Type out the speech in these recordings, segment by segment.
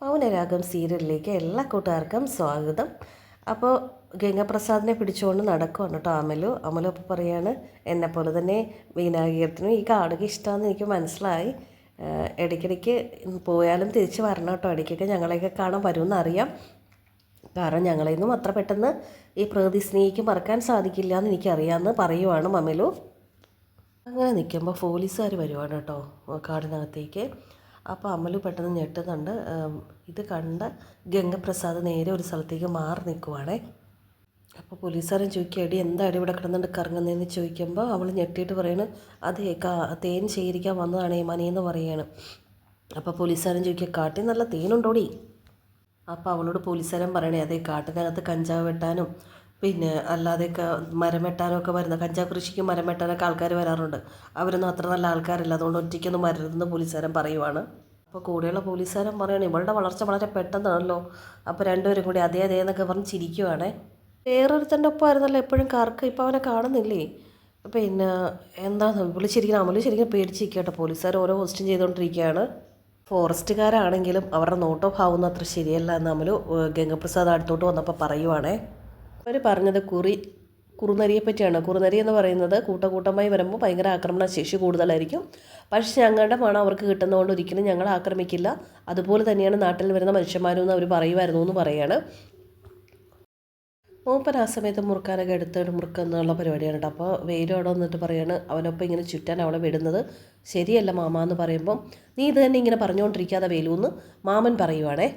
മൗനരാഗം സീരിയലിലേക്ക് എല്ലാ കൂട്ടുകാർക്കും സ്വാഗതം. അപ്പോൾ ഗംഗാപ്രസാദിനെ പിടിച്ചുകൊണ്ട് നടക്കുവാണ് കേട്ടോ അമലു. അമലു അപ്പോൾ പറയാണ് എന്നെപ്പോലെ തന്നെ വിനായകത്തിനും ഈ കാണുക ഇഷ്ടമാണെന്ന് എനിക്ക് മനസ്സിലായി. ഇടയ്ക്കിടയ്ക്ക് പോയാലും തിരിച്ച് വരണം കേട്ടോ. ഇടയ്ക്കൊക്കെ ഞങ്ങളെയൊക്കെ കാണാൻ വരുമെന്ന് അറിയാം കാരണം ഞങ്ങളെയൊന്നും അത്ര പെട്ടെന്ന് ഈ പ്രകൃതി സ്നേഹിക്ക് മറക്കാൻ സാധിക്കില്ല എന്ന് എനിക്കറിയാമെന്ന് പറയുവാണ് മമലു. അങ്ങനെ നിൽക്കുമ്പോൾ പോലീസുകാർ വരുവാണ് കേട്ടോ കാടിനകത്തേക്ക്. അപ്പോൾ അമലു പെട്ടെന്ന് ഞെട്ടുന്നുണ്ട്. ഇത് കണ്ട ഗംഗപ്രസാദ് നേരെ ഒരു സ്ഥലത്തേക്ക് മാറി നിൽക്കുവാണേ അപ്പോൾ പോലീസുകാരൻ ചോദിക്കുക എടി എന്താണ് ഇവിടെ കിടന്നുകൊണ്ട് കറങ്ങുന്നതെന്ന് ചോദിക്കുമ്പോൾ അവൾ ഞെട്ടിയിട്ട് പറയാണ് അതേ കാ തേൻ ശേഖരിക്കാൻ വന്നതാണ് ഈ മനിയെന്ന് പറയാണ്. അപ്പോൾ പോലീസുകാരൻ ചോദിക്കുക കാട്ടിൽ നല്ല തേനുണ്ടോടി? അപ്പോൾ അവളോട് പോലീസുകാരൻ പറയണേ അതേ കാട്ടിനകത്ത് കഞ്ചാവ് വെട്ടാനും പിന്നെ അല്ലാതെയൊക്കെ മരം വെട്ടാനൊക്കെ വരുന്ന കഞ്ചാവ് കൃഷിക്ക് മരം വെട്ടാനൊക്കെ ആൾക്കാർ വരാറുണ്ട്. അവരൊന്നും അത്ര നല്ല ആൾക്കാരല്ല. അതുകൊണ്ട് ഒറ്റയ്ക്കൊന്നും വരരുതെന്ന് പോലീസുകാരൻ പറയുവാണ്. അപ്പോൾ കൂടെയുള്ള പോലീസുകാരൻ പറയുകയാണ് ഇവളുടെ വളർച്ച വളരെ പെട്ടെന്നാണല്ലോ. അപ്പോൾ രണ്ടുപേരും കൂടി അതേ അതേ എന്നൊക്കെ പറഞ്ഞ് ചിരിക്കുവാണേ. വേറൊരുത്തന്റെ ഒപ്പമായിരുന്നല്ലോ എപ്പോഴും കറക്ക് ഇപ്പോൾ അവനെ കാണുന്നില്ലേ? പിന്നെ എന്താണ് പുള്ളി ശരിക്കും അമൽ ശരിക്കും പേടിച്ചിരിക്കട്ടെ പോലീസുകാർ ഓരോ ക്വസ്റ്റ്യൻ ചെയ്തുകൊണ്ടിരിക്കുകയാണ്. ഫോറസ്റ്റുകാരാണെങ്കിലും അവരുടെ നോട്ടോ ഭാവമൊന്നും അത്ര ശരിയല്ല എന്ന് നമ്മൾ ഗംഗപ്രസാദ് അടുത്തോട്ട് വന്നപ്പോൾ പറയുവാണേ. അവർ പറഞ്ഞത് കുറി കുറുനരിയെ പറ്റിയാണ്. കുറുനരി എന്ന് പറയുന്നത് കൂട്ടക്കൂട്ടമായി വരുമ്പോൾ ഭയങ്കര ആക്രമണശേഷി കൂടുതലായിരിക്കും. പക്ഷേ ഞങ്ങളുടെ മണം അവർക്ക് കിട്ടുന്നതുകൊണ്ട് ഒരിക്കലും ഞങ്ങൾ ആക്രമിക്കില്ല. അതുപോലെ തന്നെയാണ് നാട്ടിൽ വരുന്ന മനുഷ്യന്മാരും എന്ന് അവർ പറയുമായിരുന്നു എന്ന് പറയാണ്. മൂപ്പൻ ആ സമയത്ത് മുറുക്കാനൊക്കെ എടുത്തിട്ട് മുറുക്കെന്നുള്ള പരിപാടിയാണ് കേട്ടോ. അപ്പോൾ വെയിലും അവിടെ വന്നിട്ട് പറയാണ് അവനൊപ്പം ഇങ്ങനെ ചുറ്റാൻ അവളെ വിടുന്നത് ശരിയല്ല മാമ എന്ന് പറയുമ്പം നീ ഇത് തന്നെ ഇങ്ങനെ പറഞ്ഞുകൊണ്ടിരിക്കാതെ വെയിലൂന്ന് മാമൻ പറയുവാണേ.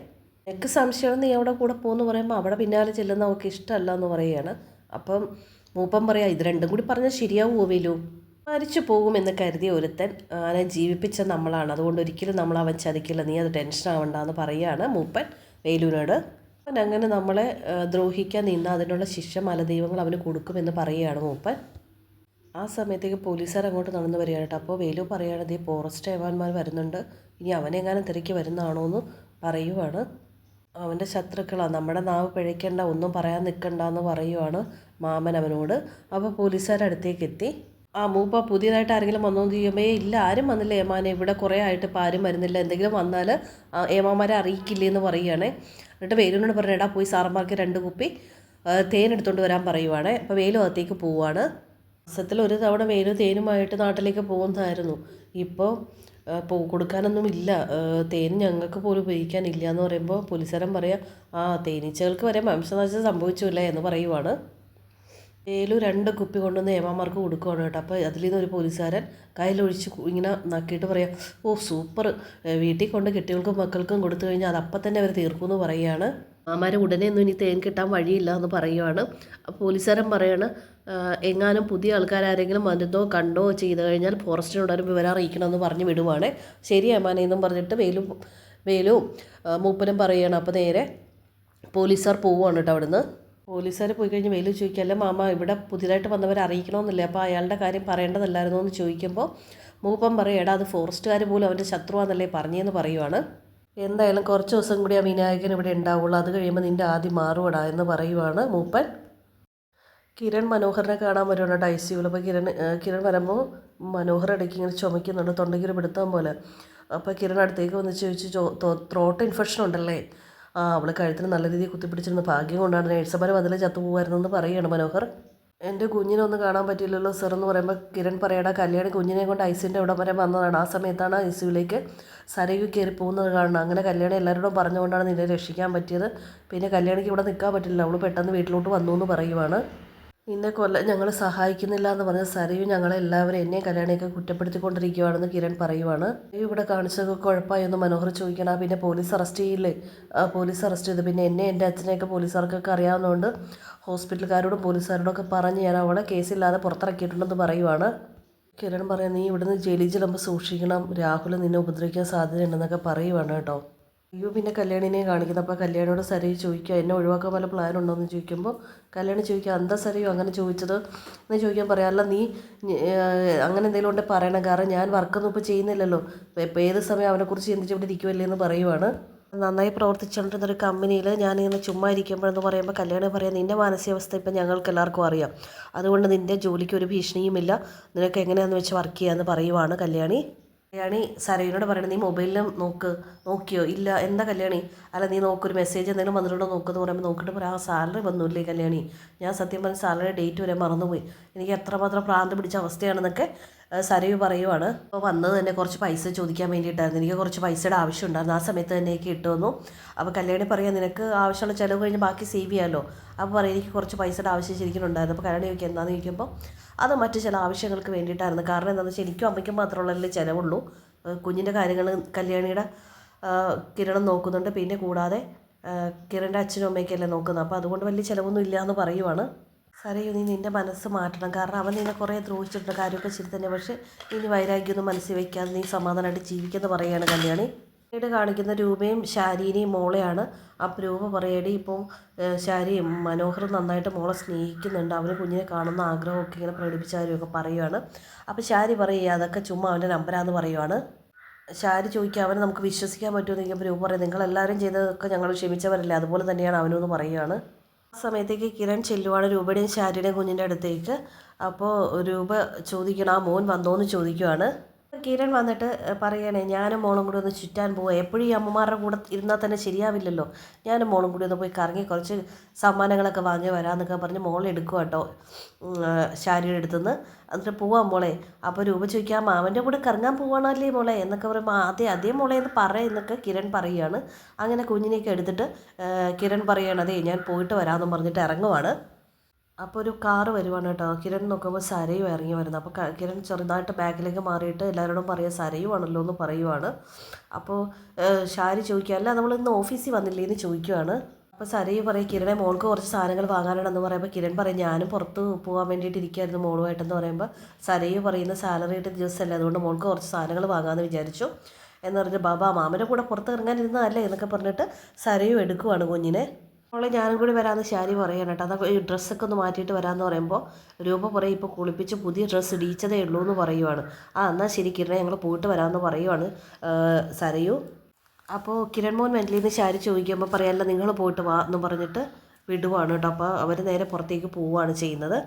എനിക്ക് സംശയം നീ അവിടെ കൂടെ പോകുമെന്ന് പറയുമ്പോൾ അവിടെ പിന്നാലെ ചെല്ലുന്ന അവൾക്ക് ഇഷ്ടമല്ല എന്ന് പറയുകയാണ്. അപ്പം മൂപ്പൻ പറയാം ഇത് രണ്ടും കൂടി പറഞ്ഞാൽ ശരിയാവുമോ വേലു? മരിച്ചു പോകുമെന്ന് കരുതിയ ഒരുത്തൻ അവനെ ജീവിപ്പിച്ച നമ്മളാണ്. അതുകൊണ്ട് ഒരിക്കലും നമ്മൾ അവൻ ചതിക്കില്ല. നീ അത് ടെൻഷൻ ആവണ്ട എന്ന് പറയുകയാണ് മൂപ്പൻ വേലുവിനോട് അവൻ അങ്ങനെ നമ്മളെ ദ്രോഹിക്കാൻ നിന്ന് അതിനുള്ള ശിക്ഷ മലദൈവങ്ങൾ അവന് കൊടുക്കുമെന്ന് പറയുകയാണ് മൂപ്പൻ. ആ സമയത്തേക്ക് പോലീസുകാർ അങ്ങോട്ട് നടന്ന് വരികയാണ് കേട്ടോ. അപ്പോൾ വേലു പറയുകയാണ് ദേ ഫോറസ്റ്റ് ഏവാന്മാർ വരുന്നുണ്ട്. ഇനി അവനെങ്ങാനും തിരക്കി വരുന്നതാണോ എന്ന് പറയുവാണ്. അവന്റെ ശത്രുക്കളാണ് നമ്മുടെ നാവ് പിഴയ്ക്കേണ്ട ഒന്നും പറയാൻ നിൽക്കണ്ട എന്ന് പറയുവാണ് മാമൻ അവനോട്. അപ്പോൾ പോലീസുകാരുടെ അടുത്തേക്ക് എത്തി. ആ മൂപ്പ പുതിയതായിട്ട് ആരെങ്കിലും വന്നോ ചെയ്യുമ്പോൾ ഇല്ല ആരും വന്നില്ല ഏമാനെ ഇവിടെ കുറേ ആയിട്ട് ഇപ്പോൾ ആരും വരുന്നില്ല. എന്തെങ്കിലും വന്നാൽ ഏമാമാരെ അറിയിക്കില്ലേ എന്ന് പറയുകയാണേ എന്നിട്ട് വേലുവിനോട് പറഞ്ഞു എടാ പോയി സാറന്മാർക്ക് രണ്ട് കുപ്പി തേൻ എടുത്തുകൊണ്ട് വരാൻ പറയുവാണേ. അപ്പോൾ വേലു അകത്തേക്ക് പോവുകയാണ് മാസത്തിൽ ഒരു തവണ വേലു തേനുമായിട്ട് നാട്ടിലേക്ക് പോകുന്നതായിരുന്നു. ഇപ്പോൾ പോ കൊടുക്കാനൊന്നും ഇല്ല. തേൻ ഞങ്ങൾക്ക് പോലും ഉപയോഗിക്കാനില്ല എന്ന് പറയുമ്പോൾ പോലീസുകാരൻ പറയാം ആ തേനീച്ചകൾക്ക് വരെ വംശനാശം സംഭവിച്ചില്ല? എന്ന് പറയുവാണ്. തേലും രണ്ട് കുപ്പി കൊണ്ടുവന്ന് ഏമാമാർക്ക് കൊടുക്കുവാണ് കേട്ടോ. അപ്പോൾ അതിൽ നിന്ന് ഒരു പോലീസുകാരൻ കയ്യിലൊഴിച്ച് ഇങ്ങനെ നക്കിയിട്ട് പറയാം ഓ സൂപ്പർ. വീട്ടിൽ കൊണ്ട് കുട്ടികൾക്കും മക്കൾക്കും കൊടുത്തു കഴിഞ്ഞാൽ അത് അപ്പം തന്നെ അവർ തീർക്കുമെന്ന് പറയുകയാണ് മാമാരെ ഉടനെ ഒന്നും ഇനി തേൻ കിട്ടാൻ വഴിയില്ല എന്ന് പറയുവാണ്. പോലീസുകാരൻ പറയാണ് എങ്ങാനും പുതിയ ആൾക്കാരാരെങ്കിലും വന്നതോ കണ്ടോ ചെയ്ത് കഴിഞ്ഞാൽ ഫോറസ്റ്റിനോട് ഒരു വിവരം അറിയിക്കണമെന്ന് പറഞ്ഞ് വിടുവാണ്. ശരി അമ്മാനെ പറഞ്ഞിട്ട് വേലു വേലു മൂപ്പനും പറയുകയാണ് അപ്പോൾ നേരെ പോലീസുകാർ പോവുകയാണ് കേട്ടോ അവിടുന്ന്. പോലീസുകാർ പോയി കഴിഞ്ഞ് വേലു ചോദിക്കല്ല മാമ ഇവിടെ പുതിയതായിട്ട് വന്നവരെ അറിയിക്കണമെന്നില്ല അപ്പോൾ അയാളുടെ കാര്യം പറയേണ്ടതല്ലായിരുന്നു? എന്ന് ചോദിക്കുമ്പോൾ മൂപ്പൻ പറയും എടാ അത് ഫോറസ്റ്റുകാർ പോലും അവന്റെ ശത്രുവാന്നല്ലേ പറഞ്ഞതെന്ന് പറയുവാണ്. എന്തായാലും കുറച്ച് ദിവസം കൂടി ആ വിനായകൻ ഇവിടെ ഉണ്ടാവുള്ളൂ. അത് കഴിയുമ്പോൾ നിന്റെ ആദ്യം മാറുവടാ എന്ന് പറയുവാണ് മൂപ്പൻ. കിരൺ മനോഹറിനെ കാണാൻ വരുവാണ് ഐ സിയുയിൽ അപ്പോൾ കിരൺ കിരൺ വരുമ്പോൾ മനോഹർ ഇടയ്ക്ക് ഇങ്ങനെ ചുമക്കുന്നുണ്ട് തൊണ്ടയ്ക്ക് ഒരു പിടുത്തം പോലെ. അപ്പോൾ കിരൺ അടുത്തേക്ക് വന്ന് ചോദിച്ചു ത്രോട്ട് ഇൻഫെക്ഷൻ ഉണ്ടല്ലേ? ആ അവൾ കഴുത്തിന് നല്ല രീതിയിൽ കുത്തിപ്പിടിച്ചിരുന്ന. ഭാഗ്യം കൊണ്ടാണ് നേഴ്സുമാർ അതിൽ ചത്തുപോകുമായിരുന്നു എന്ന് പറയുകയാണ് മനോഹർ എന്റെ കുഞ്ഞിനെ ഒന്ന് കാണാൻ പറ്റില്ലല്ലോ സർ എന്ന് പറയുമ്പോൾ കിരൺ പറയടാ കല്യാണി കുഞ്ഞിനെ കൊണ്ട് ഐസിന്റെ അവിടെ വരെ വന്നതാണ്. ആ സമയത്താണ് ഐ സിയുലേക്ക് സരയു കയറി പോകുന്നത് കാണണം അങ്ങനെ കല്യാണി എല്ലാവരോടും പറഞ്ഞുകൊണ്ടാണ് നിന്നെ രക്ഷിക്കാൻ പറ്റിയത്. പിന്നെ കല്യാണിക്ക് ഇവിടെ നിൽക്കാൻ പറ്റില്ല. അവൾ പെട്ടെന്ന് വീട്ടിലോട്ട് വന്നു എന്ന് പറയുവാണ്. നിന്നെ കൊല്ല ഞങ്ങൾ സഹായിക്കുന്നില്ല എന്ന് പറഞ്ഞ സരയു ഞങ്ങളെല്ലാവരും എന്നെ കല്യാണിയൊക്കെ കുറ്റപ്പെടുത്തിക്കൊണ്ടിരിക്കുകയാണെന്ന് കിരൺ പറയുവാണ്. "സരയു ഇവിടെ കാണിച്ചതൊക്കെ കുഴപ്പമായി ഒന്ന് മനോഹർ ചോദിക്കണം. പിന്നെ പോലീസ് അറസ്റ്റ് ചെയ്യില്ലേ പോലീസ് അറസ്റ്റ് ചെയ്ത്. പിന്നെ എന്നെ എന്റെ അച്ഛനെയൊക്കെ പോലീസുകാർക്കൊക്കെ അറിയാവുന്നതുകൊണ്ട് ഹോസ്പിറ്റലുകാരോടും പോലീസുകാരോടൊക്കെ പറഞ്ഞ് ഞാൻ അവളെ കേസില്ലാതെ പുറത്തിറക്കിയിട്ടുണ്ടെന്ന് പറയുവാണ്. കിരൺ പറയാം നീ ഇവിടുന്ന് ജയിലിൽ സൂക്ഷിക്കണം. രാഹുൽ നിന്നെ ഉപദ്രവിക്കാൻ സാധ്യതയുണ്ടെന്നൊക്കെ പറയുവാണ് കേട്ടോ. അയ്യോ പിന്നെ കല്യാണിനെ കാണിക്കുന്നത് അപ്പോൾ കല്യാണിയോട് സരയു ചോദിക്കുക എന്നെ ഒഴിവാക്കാൻ വല്ല പ്ലാൻ ഉണ്ടോ? എന്ന് ചോദിക്കുമ്പോൾ കല്യാണി ചോദിക്കുക എന്താ സരയു? അങ്ങനെ ചോദിച്ചത്. എന്ന് ചോദിക്കാൻ പറയാമല്ല നീ അങ്ങനെ എന്തെങ്കിലും ഉണ്ടെങ്കിൽ പറയണം. കാരണം ഞാൻ വർക്കൊന്നും ഇപ്പോൾ ചെയ്യുന്നില്ലല്ലോ. ഇപ്പോൾ ഏത് സമയം അവനെക്കുറിച്ച് ചിന്തിച്ച് ഇവിടെ ഇരിക്കുമല്ലേ എന്ന് പറയുവാണ്. നന്നായി പ്രവർത്തിച്ചുകൊണ്ടിരുന്ന ഒരു കമ്പനിയിൽ ഞാനിങ്ങനെ ചുമ്മാ ഇരിക്കുമ്പോഴെന്ന് പറയുമ്പോൾ കല്യാണി പറയാം നിന്റെ മാനസികാവസ്ഥ ഇപ്പം ഞങ്ങൾക്ക് എല്ലാവർക്കും അറിയാം. അതുകൊണ്ട് നിന്റെ ജോലിക്ക് ഒരു ഭീഷണിയുമില്ല. നിനക്ക് എങ്ങനെയാണെന്ന് വെച്ച് വർക്ക് ചെയ്യാമെന്ന് പറയുവാണ് കല്യാണി. കല്യാണി സരയുനോട് പറയണത് നീ മൊബൈലിലും നോക്ക് നോക്കിയോ? ഇല്ല എന്താ കല്യാണി? അല്ല നീ നോക്കൊരു മെസ്സേജ് എന്തെങ്കിലും വന്നിട്ടുണ്ടോ നോക്കുന്ന പറയുമ്പോൾ നോക്കിയിട്ട് പറയാം ആ സാലറി വന്നില്ലേ കല്യാണി? ഞാൻ സത്യം പറഞ്ഞ സാലറി ഡേറ്റ് വരെ മറന്നുപോയി. എനിക്ക് എത്രമാത്രം പ്രാന്ത് പിടിച്ച അവസ്ഥയാണെന്നൊക്കെ സരയു പറയുവാണ് അപ്പോൾ വന്നത് തന്നെ കുറച്ച് പൈസ ചോദിക്കാൻ വേണ്ടിയിട്ടായിരുന്നു. എനിക്ക് കുറച്ച് പൈസയുടെ ആവശ്യമുണ്ടായിരുന്നു. ആ സമയത്ത് തന്നെ എനിക്ക് കിട്ടുമെന്നു അപ്പോൾ കല്യാണി പറയാം നിനക്ക് ആവശ്യമുള്ള ചിലവ് കഴിഞ്ഞ് ബാക്കി സേവ് ചെയ്യാമല്ലോ അപ്പോൾ പറയും എനിക്ക് കുറച്ച് പൈസയുടെ ആവശ്യം ശരിക്കും ഉണ്ടായിരുന്നു അപ്പോൾ കല്യാണി ചോദിക്കും എന്താണെന്ന് ചോദിക്കുമ്പോൾ അത് മറ്റു ചില ആവശ്യങ്ങൾക്ക് വേണ്ടിയിട്ടായിരുന്നു. കാരണം എന്താണെന്ന് വെച്ചാൽ എനിക്കും അമ്മയ്ക്കും മാത്രമുള്ളതിൽ ചിലവുള്ളൂ. കുഞ്ഞിന്റെ കാര്യങ്ങൾ കല്യാണിയുടെ കിരണം നോക്കുന്നുണ്ട്. പിന്നെ കൂടാതെ കിരണിന്റെ അച്ഛനും അമ്മയൊക്കെയല്ലേ നോക്കുന്നത്. അപ്പോൾ അതുകൊണ്ട് വലിയ ചിലവൊന്നും ഇല്ല എന്ന് പറയുവാണ്. സരയു നീ നിന്റെ മനസ്സ് മാറ്റണം. കാരണം അവൻ നിന്നെ കുറേ ദ്രോഹിച്ചിട്ടുണ്ട് കാര്യമൊക്കെ ശരി തന്നെ. പക്ഷേ ഇനി വൈരാഗ്യമൊന്നും മനസ്സിൽ വയ്ക്കാതെ നീ സമാധാനമായിട്ട് ജീവിക്കുമെന്ന് പറയുകയാണ് കല്യാണി. പിന്നീട് കാണിക്കുന്ന രൂപയും ശാരീനെയും മോളെയാണ്. അപ്പോൾ രൂപ പറയടി ഇപ്പം ശാരിയും മനോഹറും നന്നായിട്ട് മോളെ സ്നേഹിക്കുന്നുണ്ട്. അവന് കുഞ്ഞിനെ കാണുന്ന ആഗ്രഹമൊക്കെ ഇങ്ങനെ പ്രകടിപ്പിച്ചാരുമൊക്കെ പറയുവാണ്. അപ്പോൾ ശാരി പറയുക അതൊക്കെ ചുമ്മാ അവന്റെ നമ്പരാന്ന് പറയുവാണ്. ശാരി ചോദിക്കുക അവനെ നമുക്ക് വിശ്വസിക്കാൻ പറ്റുമെന്ന് ചോദിക്കുമ്പോൾ രൂപ പറയും നിങ്ങളെല്ലാവരും ചെയ്തതൊക്കെ ഞങ്ങൾ ക്ഷമിച്ചവരല്ലേ? അതുപോലെ തന്നെയാണ് അവനോന്ന് പറയുകയാണ് ആ സമയത്തേക്ക് കിരൺ ചെല്ലുവാണ് രൂപയുടെയും ശാരിയുടെയും കുഞ്ഞിന്റെ അടുത്തേക്ക്. അപ്പോൾ രൂപ ചോദിക്കണം. ആ മോൻ വന്നോന്ന് ചോദിക്കുവാണ്. കിരൺ വന്നിട്ട് പറയണേ ഞാനും മോളും കൂടി ഒന്ന് ചുറ്റാൻ പോവുക എപ്പോഴും ഈ അമ്മമാരുടെ കൂടെ ഇരുന്നാൽ തന്നെ ശരിയാവില്ലല്ലോ. ഞാനും മോളും കൂടി ഒന്ന് പോയി കറങ്ങി കുറച്ച് സമ്മാനങ്ങളൊക്കെ വാങ്ങി വരാമെന്നൊക്കെ പറഞ്ഞ് മോൾ എടുക്കുക കേട്ടോ ശാരിയുടെ അടുത്തുനിന്ന്. എന്നിട്ട് പോവാം മോളെ. അപ്പോൾ രൂപ ചോദിക്കാം മാമന്റെ കൂടെ കറങ്ങാൻ പോവാണല്ലേ മോളെ? എന്നൊക്കെ പറയുമ്പോൾ അതെ അതേ മോളെ എന്ന് പറയുന്നൊക്കെ കിരൺ പറയുകയാണ് അങ്ങനെ കുഞ്ഞിനെയൊക്കെ എടുത്തിട്ട് കിരൺ പറയുകയാണ് അതെ ഞാൻ പോയിട്ട് വരാമെന്നും പറഞ്ഞിട്ട് ഇറങ്ങുവാണ്. അപ്പോൾ ഒരു കാറ് വരുവാണ് കേട്ടോ. കിരൺ നോക്കുമ്പോൾ സരയും ഇറങ്ങി വരുന്നത്. അപ്പോൾ കിരൺ ചെറുതായിട്ട് ബാഗിലേക്ക് മാറിയിട്ട് എല്ലാവരോടും പറയുക സരയുവാണല്ലോ എന്ന് പറയുവാണ്. അപ്പോൾ ഷാരി ചോദിക്കുക അല്ല നമ്മൾ ഇന്ന് ഓഫീസിൽ വന്നില്ലേ എന്ന് ചോദിക്കുവാണ്. അപ്പോൾ സരയു പറയും കിരണെ മോൾക്ക് കുറച്ച് സാധനങ്ങൾ വാങ്ങാനുണ്ടെന്ന് പറയുമ്പോൾ കിരൺ പറയും ഞാനും പുറത്ത് പോകാൻ വേണ്ടിയിട്ട് ഇരിക്കുകയായിരുന്നു മോളുമായിട്ടെന്ന് പറയുമ്പോൾ സരയു പറയുന്ന സാലറി കിട്ടിയ ദിവസമല്ലേ അതുകൊണ്ട് മോൾക്ക് കുറച്ച് സാധനങ്ങൾ വാങ്ങാമെന്ന് വിചാരിച്ചു. എന്ന് പറഞ്ഞ് ബാബ മാമന്റെ കൂടെ പുറത്ത് ഇറങ്ങാനിരുന്നതല്ലേ എന്നൊക്കെ പറഞ്ഞിട്ട് സരയു എടുക്കുവാണ് കുഞ്ഞിനെ. മോളെ ഞാനും കൂടി വരാമെന്ന് ശാരി പറയാൻ കേട്ടോ. അതൊക്കെ ഈ ഡ്രസ്സൊക്കെ ഒന്ന് മാറ്റിയിട്ട് വരാമെന്ന് പറയുമ്പോൾ രൂപ പറയും ഇപ്പോൾ കുളിപ്പിച്ച് പുതിയ ഡ്രസ്സ് ഇടിയിച്ചതേ ഉള്ളൂ എന്ന് പറയുവാണ്. ആ എന്നാൽ ശരി കിരണ ഞങ്ങൾ പോയിട്ട് വരാമെന്ന് പറയുവാണ്. സരയൂ സരയു. അപ്പോൾ കിരൺ മോൻ മെന്റലിൽ നിന്ന് ശാരി ചോദിക്കുമ്പോൾ പറയാമല്ല നിങ്ങൾ പോയിട്ട് വാ എന്ന് പറഞ്ഞിട്ട് വിടുവാണ് കേട്ടോ. അപ്പോൾ അവർ നേരെ പുറത്തേക്ക് പോവുകയാണ് ചെയ്യുന്നത്.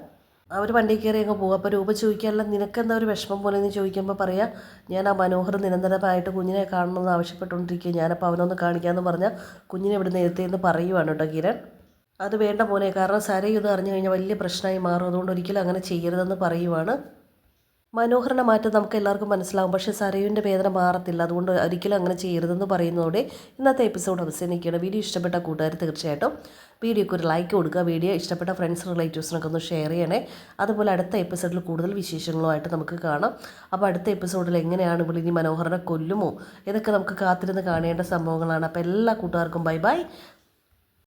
അവർ വണ്ടി കയറി അങ്ങ് പോകും. അപ്പോൾ രൂപ ചോദിക്കാനുള്ള നിനക്കെന്താ ഒരു വിഷമം പോലെ എന്ന് ചോദിക്കുമ്പോൾ പറയാം ഞാൻ ആ മനോഹർ നിരന്തരമായിട്ട് കുഞ്ഞിനെ കാണണമെന്ന് ആവശ്യപ്പെട്ടുകൊണ്ടിരിക്കുക ഞാനപ്പോൾ അവനൊന്ന് കാണിക്കാമെന്ന് പറഞ്ഞാൽ കുഞ്ഞിനെ ഇവിടെ നേരത്തെ എന്ന് പറയുവാണ് കേട്ടോ കിരൺ. അത് വേണ്ട പോലെ കാരണം സരയു അറിഞ്ഞു കഴിഞ്ഞാൽ വലിയ പ്രശ്നമായി മാറും. അതുകൊണ്ട് ഒരിക്കലും അങ്ങനെ ചെയ്യരുതെന്ന് പറയുവാണ്. മനോഹരനെ മാറ്റം നമുക്ക് എല്ലാവർക്കും മനസ്സിലാവും. പക്ഷേ സരയുവിന്റെ വേദന മാറത്തില്ല. അതുകൊണ്ട് ഒരിക്കലും അങ്ങനെ ചെയ്യരുതെന്ന് പറയുന്നതോടെ ഇന്നത്തെ എപ്പിസോഡ് അവസാനിക്കുകയാണ്. വീഡിയോ ഇഷ്ടപ്പെട്ട കൂട്ടുകാർ തീർച്ചയായിട്ടും വീഡിയോക്ക് ഒരു ലൈക്ക് കൊടുക്കുക. വീഡിയോ ഇഷ്ടപ്പെട്ട ഫ്രണ്ട്സ് റിലേറ്റീവ്സിനൊക്കെ ഒന്ന് ഷെയർ ചെയ്യണേ. അതുപോലെ അടുത്ത എപ്പിസോഡിൽ കൂടുതൽ വിശേഷങ്ങളുമായിട്ട് നമുക്ക് കാണാം. അപ്പോൾ അടുത്ത എപ്പിസോഡിൽ എങ്ങനെയാണ് ഇവിടെ ഇനി മനോഹരനെ കൊല്ലുമോ? ഇതൊക്കെ നമുക്ക് കാത്തിരുന്ന് കാണേണ്ട സംഭവങ്ങളാണ്. അപ്പോൾ എല്ലാ കൂട്ടുകാർക്കും ബൈ ബൈ